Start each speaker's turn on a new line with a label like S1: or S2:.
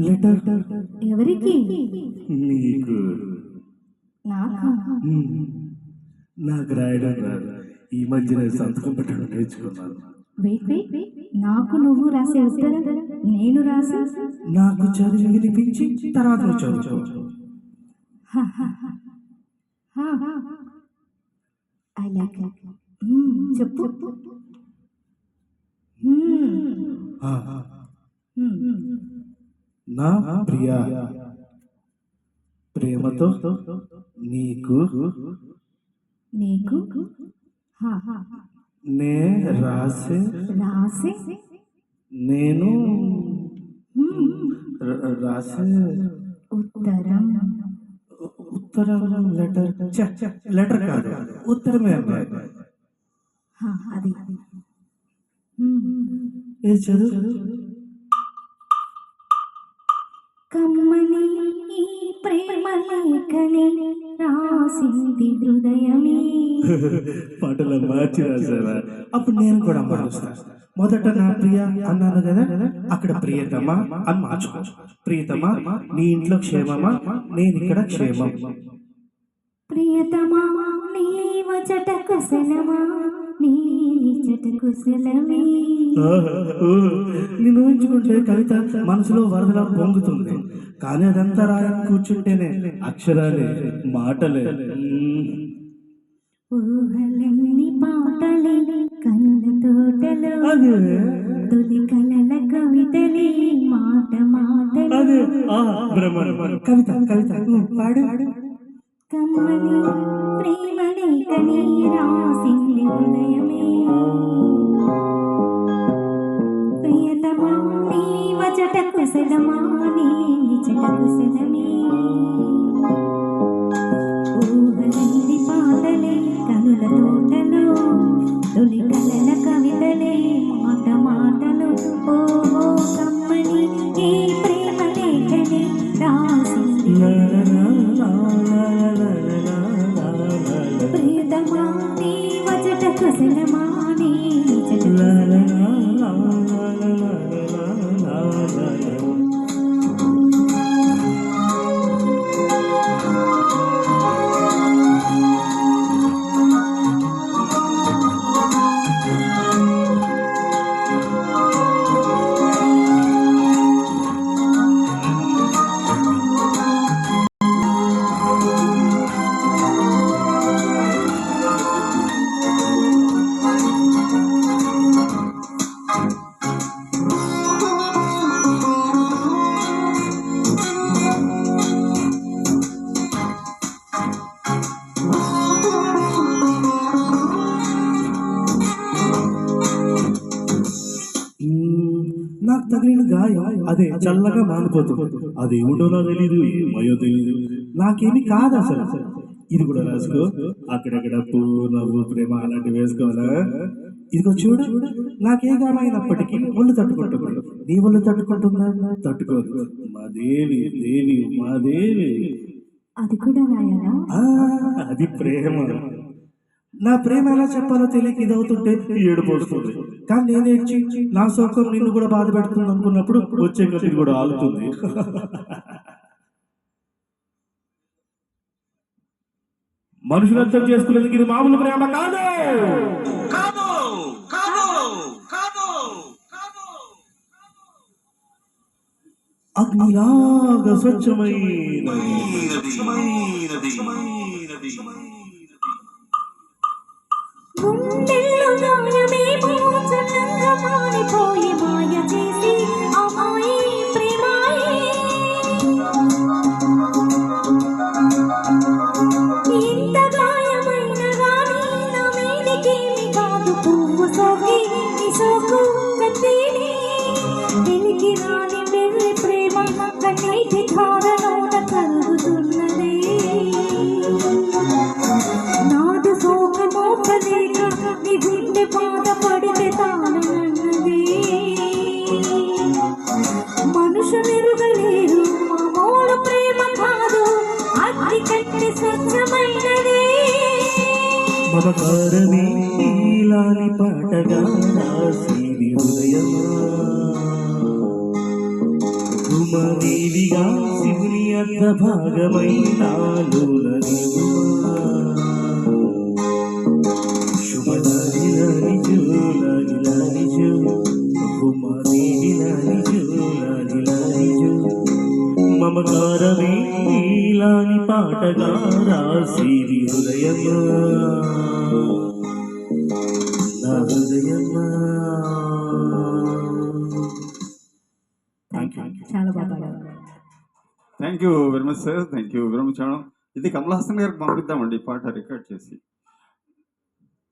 S1: Letter.
S2: ఎవరికి?
S1: నీకు. రాయడం రాదు. ఈ మధ్యన సంతకం పెట్టడం నేర్చుకున్నాను.
S2: Wait wait. నాకు నువ్వు రాసే ఉత్తరం నేను రాసా
S1: నాకు చదివి వినిపించి తర్వాత
S2: ఐ లైక్ Hmm, చెప్పు. hmm.
S1: నా ప్రియా ప్రేమతో నీకు
S2: నీకు.
S1: నే రాసే
S2: రాసే?
S1: నేను రాసే
S2: ఉత్తరం.
S1: ఉత్తరం లెటర్. లెటర్ కాదు. ఉత్తరమే అబ్బాయి
S2: అది.
S1: చదువు?
S2: కమ్మని ఈ ప్రేమ లేఖని రాసింది హృదయమే.
S1: పాటలు మార్చి రాశారా అప్పుడు నేను కూడా మారుస్తా. మొదట నా ప్రియ అన్నాను కదా? అక్కడ ప్రియతమా అని మార్చుకో. ప్రియతమా నీ ఇంట్లో క్షేమమా? నేను ఇక్కడ క్షేమం.
S2: ప్రియతమా నీ వచట కుశలమా నీ నిచట కుశలమే
S1: నేను ఊహించుకుంటే కవిత మనసులో వరదలా పొంగుతుంది. కానీ అదంతా రాయని కూర్చుంటేనే అక్షరాలే మాటలే.
S2: ఊహలన్నీ పాటలే కనుల తోటలో. తొలి కలల కవితలే మాట
S1: భ్రమణ కవిత కవిత పాడు.
S2: కమ్మని ప్రేమ లేఖని రాసింది హృదయమే. ప్రియతమా నీ వచట కుశలమా నీ నిచట కుశలమే. ఊహలన్నీ పాటలే కనుల తోటలో తొలి
S1: నాకు తగిలిన గాయం అదే చల్లగా మానిపోతుంది. అది ఏమిటో నాకు తెలీదు ఏమయ్యో తెలీదు. నాకేమి కాదు అసలు. ఇది కూడా రాసుకో. అక్కడక్కడ పువ్వు నవ్వు ప్రేమ అలాంటివి వేసుకోవాలా? ఇదిగో చూడు నాకే గాయమైనప్పటికీ ఒళ్ళు తట్టుకుంటుంది. నీ ఒళ్ళు తట్టుకుంటుందా? తట్టుకోదు. మా దేవి దేవి మా దేవి.
S2: అది కూడా రాయాలా?
S1: అది ప్రేమ. నా ప్రేమ ఎలా చెప్పాలో తెలియక ఇదవుతుంటే ఏడుపు వస్తుంది. కానీ నేను ఏడ్చి నా సోకం నిన్ను కూడా బాధ పెడుతుంది అనుకున్నప్పుడు వచ్చే గతి కూడా ఆగుతుంది. మనుషులు అర్థం చేసుకునేందుకు ఇది మామూలు ప్రేమ కాదు. అగ్నిలాగా స్వచ్ఛమైన
S3: స్వచ్ఛమైనది.
S2: గుండెల్లో గాయమేమో చల్లంగా మారిపోయి మాయ చేసి అమాయి ప్రేమాయి. ఎంత గాయమైన గాని నా మీదికేమి కాదు పువ్వు సోకి సోకు కత్తిని మనుషులెరుగలేరు మామూలు ప్రేమ కాదు. అగ్ని కంటే స్వచ్ఛమైనది.
S1: మమకారమే నీలాని పాటగా శివుని అర్ధ భాగమై మమకారమే నీలాని పాటగా రాసిది హృదయమా? నా హృదయమా? థ్యాంక్ యూ
S2: చాలా బాగా పాడారు.
S4: Thank you very much sir thank you very much madam ఇది కమల్ హాసన్ గారికి పంపిద్దామండి ఈ పాట రికార్డ్ చేసి.